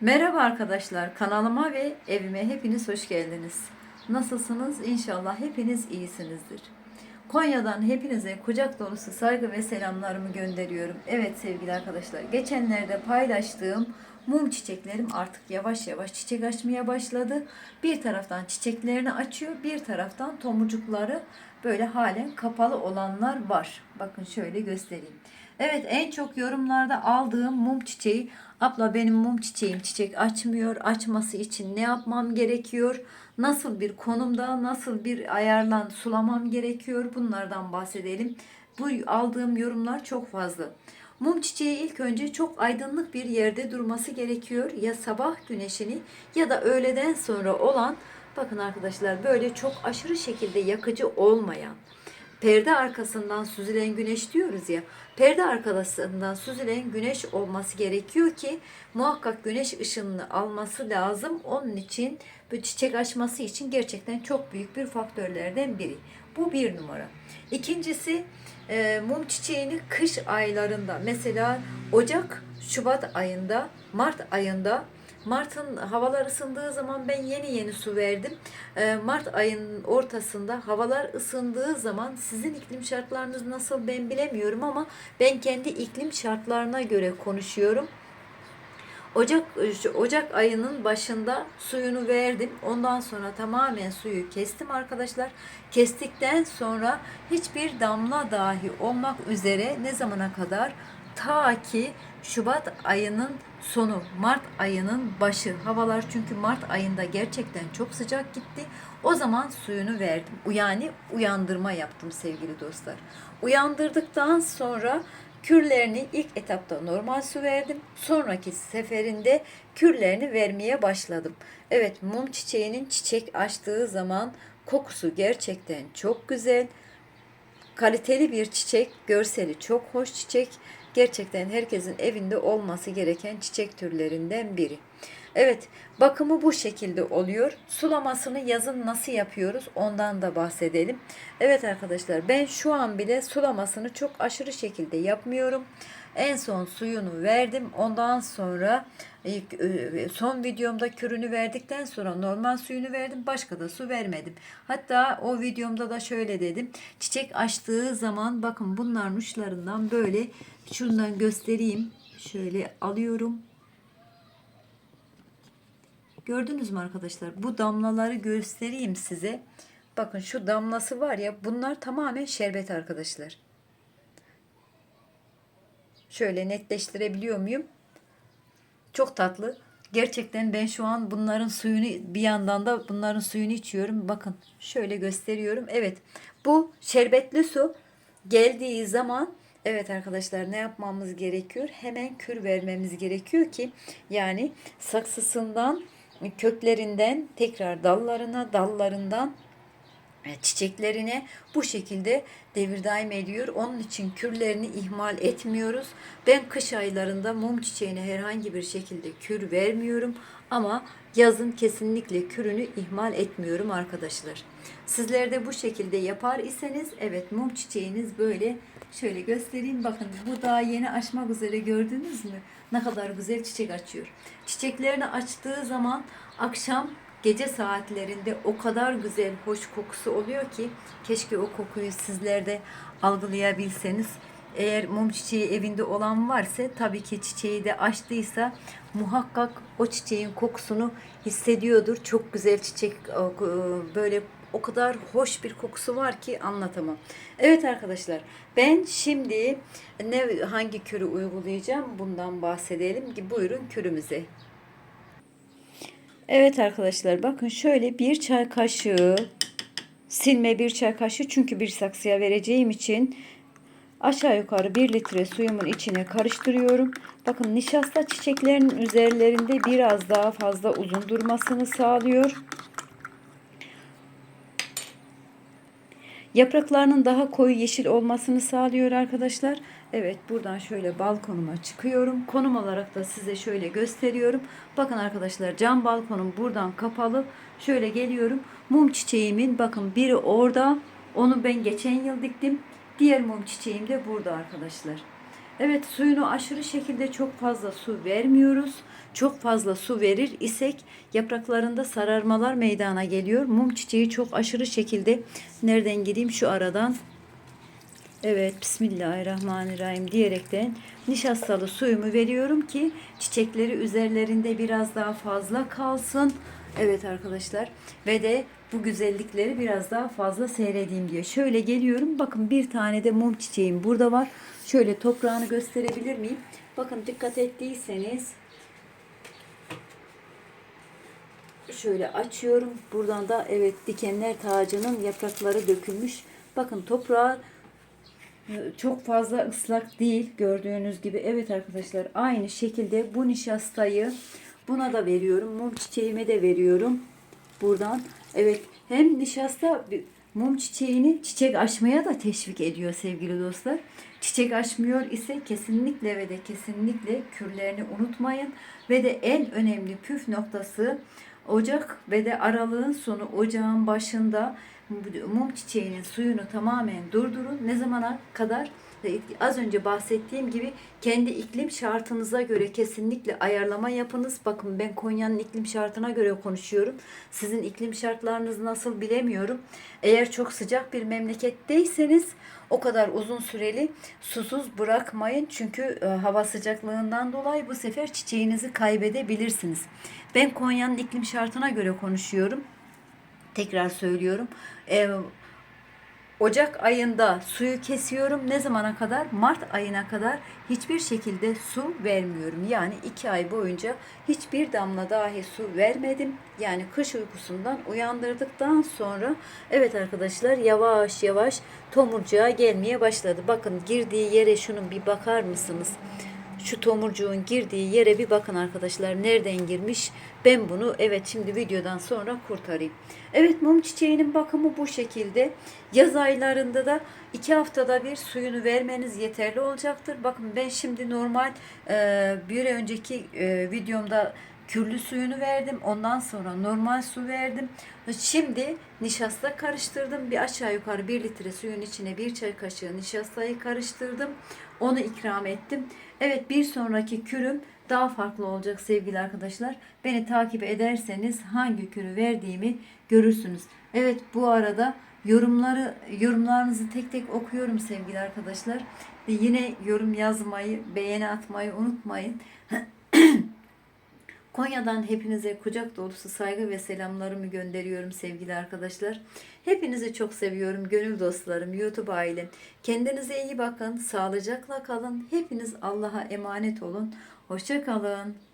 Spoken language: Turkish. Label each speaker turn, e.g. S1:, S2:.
S1: Merhaba arkadaşlar, kanalıma ve evime hepiniz hoş geldiniz. Nasılsınız? İnşallah hepiniz iyisinizdir. Konya'dan hepinize kucak dolusu saygı ve selamlarımı gönderiyorum. Evet sevgili arkadaşlar, geçenlerde paylaştığım mum çiçeklerim artık yavaş yavaş çiçek açmaya başladı. Bir taraftan çiçeklerini açıyor, bir taraftan tomurcukları böyle halen kapalı olanlar var. Bakın şöyle göstereyim. Evet en çok yorumlarda aldığım mum çiçeği. Abla benim mum çiçeğim çiçek açmıyor. Açması için ne yapmam gerekiyor? Nasıl bir konumda nasıl bir ayarlan sulamam gerekiyor? Bunlardan bahsedelim. Bu aldığım yorumlar çok fazla. Mum çiçeği ilk önce çok aydınlık bir yerde durması gerekiyor. Ya sabah güneşini ya da öğleden sonra olan bakın arkadaşlar böyle çok aşırı şekilde yakıcı olmayan perde arkasından süzülen güneş diyoruz ya. Perde arkasından süzülen güneş olması gerekiyor ki muhakkak güneş ışınını alması lazım. Onun için bu çiçek açması için gerçekten çok büyük bir faktörlerden biri. Bu bir numara. İkincisi e, mum çiçeğini kış aylarında mesela Ocak, Şubat ayında, Mart ayında Mart'ın havalar ısındığı zaman ben yeni yeni su verdim. Ee, Mart ayının ortasında havalar ısındığı zaman sizin iklim şartlarınız nasıl ben bilemiyorum ama ben kendi iklim şartlarına göre konuşuyorum. Ocak Ocak ayının başında suyunu verdim. Ondan sonra tamamen suyu kestim arkadaşlar. Kestikten sonra hiçbir damla dahi olmak üzere ne zamana kadar ta ki Şubat ayının sonu, Mart ayının başı. Havalar çünkü Mart ayında gerçekten çok sıcak gitti. O zaman suyunu verdim. Yani uyandırma yaptım sevgili dostlar. Uyandırdıktan sonra kürlerini ilk etapta normal su verdim. Sonraki seferinde kürlerini vermeye başladım. Evet mum çiçeğinin çiçek açtığı zaman kokusu gerçekten çok güzel. Kaliteli bir çiçek, görseli çok hoş çiçek gerçekten herkesin evinde olması gereken çiçek türlerinden biri. Evet, bakımı bu şekilde oluyor. Sulamasını yazın nasıl yapıyoruz ondan da bahsedelim. Evet arkadaşlar ben şu an bile sulamasını çok aşırı şekilde yapmıyorum. En son suyunu verdim. Ondan sonra e, son videomda kürünü verdikten sonra normal suyunu verdim. Başka da su vermedim. Hatta o videomda da şöyle dedim. Çiçek açtığı zaman bakın bunların uçlarından böyle şundan göstereyim. Şöyle alıyorum. Gördünüz mü arkadaşlar? Bu damlaları göstereyim size. Bakın şu damlası var ya bunlar tamamen şerbet arkadaşlar. Şöyle netleştirebiliyor muyum? Çok tatlı. Gerçekten ben şu an bunların suyunu bir yandan da bunların suyunu içiyorum. Bakın şöyle gösteriyorum. Evet bu şerbetli su geldiği zaman Evet arkadaşlar ne yapmamız gerekiyor? Hemen kür vermemiz gerekiyor ki yani saksısından köklerinden tekrar dallarına dallarından e, çiçeklerine bu şekilde devir daim ediyor. Onun için kürlerini ihmal etmiyoruz. Ben kış aylarında mum çiçeğine herhangi bir şekilde kür vermiyorum ama yazın kesinlikle kürünü ihmal etmiyorum arkadaşlar. Sizler de bu şekilde yapar iseniz evet mum çiçeğiniz böyle şöyle göstereyim. Bakın bu daha yeni açmak üzere gördünüz mü? Ne kadar güzel çiçek açıyor. Çiçeklerini açtığı zaman akşam gece saatlerinde o kadar güzel hoş kokusu oluyor ki keşke o kokuyu sizler de algılayabilseniz. Eğer mum çiçeği evinde olan varsa tabii ki çiçeği de açtıysa muhakkak o çiçeğin kokusunu hissediyordur. Çok güzel çiçek böyle o kadar hoş bir kokusu var ki anlatamam. Evet arkadaşlar ben şimdi ne hangi kürü uygulayacağım bundan bahsedelim ki buyurun kürümüze. Evet arkadaşlar bakın şöyle bir çay kaşığı silme bir çay kaşığı çünkü bir saksıya vereceğim için aşağı yukarı 1 litre suyumun içine karıştırıyorum. Bakın nişasta çiçeklerin üzerlerinde biraz daha fazla uzun durmasını sağlıyor. Yapraklarının daha koyu yeşil olmasını sağlıyor arkadaşlar. Evet buradan şöyle balkonuma çıkıyorum. Konum olarak da size şöyle gösteriyorum. Bakın arkadaşlar cam balkonum buradan kapalı. Şöyle geliyorum. Mum çiçeğimin bakın biri orada. Onu ben geçen yıl diktim. Diğer mum çiçeğim de burada arkadaşlar. Evet suyunu aşırı şekilde çok fazla su vermiyoruz. Çok fazla su verir isek yapraklarında sararmalar meydana geliyor. Mum çiçeği çok aşırı şekilde nereden gireyim şu aradan Evet, Bismillahirrahmanirrahim diyerekten nişastalı suyumu veriyorum ki çiçekleri üzerlerinde biraz daha fazla kalsın. Evet arkadaşlar ve de bu güzellikleri biraz daha fazla seyredeyim diye. Şöyle geliyorum. Bakın bir tane de mum çiçeğim burada var. Şöyle toprağını gösterebilir miyim? Bakın dikkat ettiyseniz şöyle açıyorum. Buradan da evet dikenler tacının yaprakları dökülmüş. Bakın toprağı çok fazla ıslak değil gördüğünüz gibi. Evet arkadaşlar aynı şekilde bu nişastayı buna da veriyorum. Mum çiçeğime de veriyorum. Buradan evet hem nişasta mum çiçeğini çiçek açmaya da teşvik ediyor sevgili dostlar. Çiçek açmıyor ise kesinlikle ve de kesinlikle kürlerini unutmayın. Ve de en önemli püf noktası Ocak ve de aralığın sonu ocağın başında mum çiçeğinin suyunu tamamen durdurun. Ne zamana kadar? Az önce bahsettiğim gibi kendi iklim şartınıza göre kesinlikle ayarlama yapınız. Bakın ben Konya'nın iklim şartına göre konuşuyorum. Sizin iklim şartlarınız nasıl bilemiyorum. Eğer çok sıcak bir memleketteyseniz o kadar uzun süreli susuz bırakmayın. Çünkü e, hava sıcaklığından dolayı bu sefer çiçeğinizi kaybedebilirsiniz. Ben Konya'nın iklim şartına göre konuşuyorum. Tekrar söylüyorum. Ee, Ocak ayında suyu kesiyorum. Ne zamana kadar? Mart ayına kadar hiçbir şekilde su vermiyorum. Yani iki ay boyunca hiçbir damla dahi su vermedim. Yani kış uykusundan uyandırdıktan sonra evet arkadaşlar yavaş yavaş tomurcuğa gelmeye başladı. Bakın girdiği yere şunun bir bakar mısınız? Şu tomurcuğun girdiği yere bir bakın arkadaşlar. Nereden girmiş? Ben bunu evet şimdi videodan sonra kurtarayım. Evet mum çiçeğinin bakımı bu şekilde. Yaz aylarında da iki haftada bir suyunu vermeniz yeterli olacaktır. Bakın ben şimdi normal e, bir önceki e, videomda kürlü suyunu verdim. Ondan sonra normal su verdim. Şimdi nişasta karıştırdım. Bir aşağı yukarı bir litre suyun içine bir çay kaşığı nişastayı karıştırdım. Onu ikram ettim. Evet bir sonraki kürüm daha farklı olacak sevgili arkadaşlar. Beni takip ederseniz hangi kürü verdiğimi görürsünüz. Evet bu arada yorumları yorumlarınızı tek tek okuyorum sevgili arkadaşlar. Ve yine yorum yazmayı, beğeni atmayı unutmayın. Konya'dan hepinize kucak dolusu saygı ve selamlarımı gönderiyorum sevgili arkadaşlar. Hepinizi çok seviyorum gönül dostlarım, YouTube ailem. Kendinize iyi bakın, sağlıcakla kalın. Hepiniz Allah'a emanet olun. Hoşça kalın.